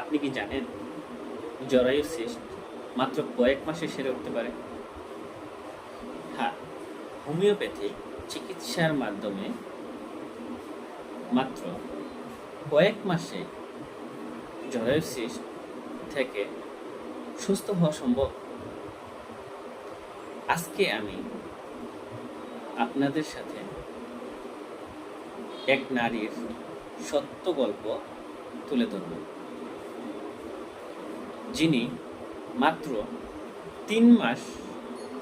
আপনি কি জানেন জরায়ু সিস্ট মাত্র কয়েক মাসে সেরে উঠতে পারে? হ্যাঁ হোমিওপ্যাথিক চিকিৎসার মাধ্যমে মাত্র কয়েক মাসে জরায়ু সিস্ট থেকে সুস্থ হওয়া সম্ভব। আজকে আমি আপনাদের সাথে এক নারীর সত্য গল্প তুলে ধরব। যিনি মাত্র তিন মাস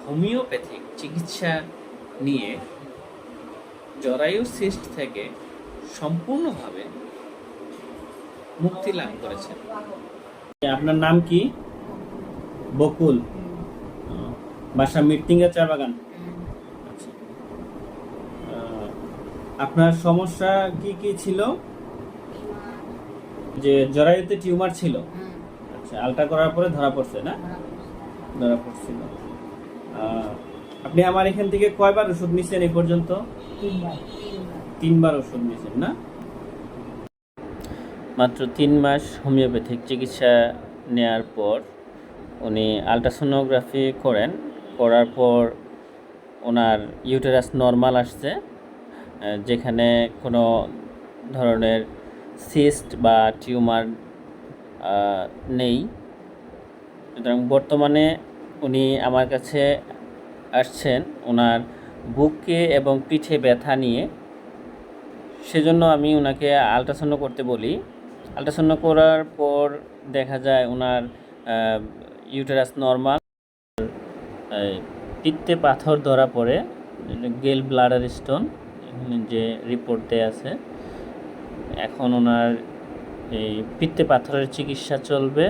হোমিওপ্যাথিক চিকিৎসা নিয়ে জরায়ু সিস্ট থেকে সম্পূর্ণভাবে মুক্তি লাভ করেছেন। আপনার নাম কি? বকুল। বাসা মিটিংয়ে চা বাগান। আচ্ছা। আপনার সমস্যা কি কি ছিল? যে জরায়ুতে টিউমার ছিল। আচ্ছা আলট্রা করার পরে ধরা পড়ছে না? ধরা পড়ছিল। আপনি আমার এখান থেকে কয়বার ওষুধ নিছেন এই পর্যন্ত? তিনবার। ওষুধ নিয়েছেন না? মাত্র তিন মাস হোমিওপ্যাথিক চিকিৎসা নেয়ার পর উনি আলট্রাসোনোগ্রাফি করেন। করার পর ওনার ইউটেরাস নর্মাল আসছে যেখানে কোনো ধরনের সিস্ট বা টিউমার নেই। সুতরাং বর্তমানে উনি আমার কাছে আসছেন ওনার বুকে এবং পিঠে ব্যথা নিয়ে। সেজন্য আমি ওনাকে আলট্রাসাউন্ড করতে বলি। আলট্রাসাউন্ড করার পর দেখা যায় ওনার ইউটেরাস নর্মাল পিত্তে পাথর ধরা পড়ে, গেল ব্লাডার স্টোন যে রিপোর্ট আছে। এখন ওনার এই পিত্তে পাথরের চিকিৎসা চলবে।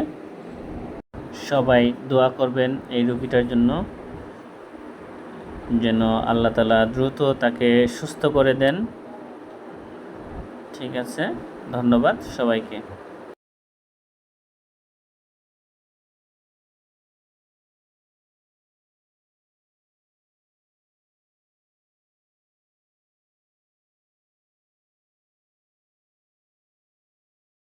সবাই দোয়া করবেন এই রোগীটার জন্য, যেন আল্লাহ তালা দ্রুত তাকে সুস্থ করে দেন। ঠিক আছে, ধন্যবাদ সবাইকে।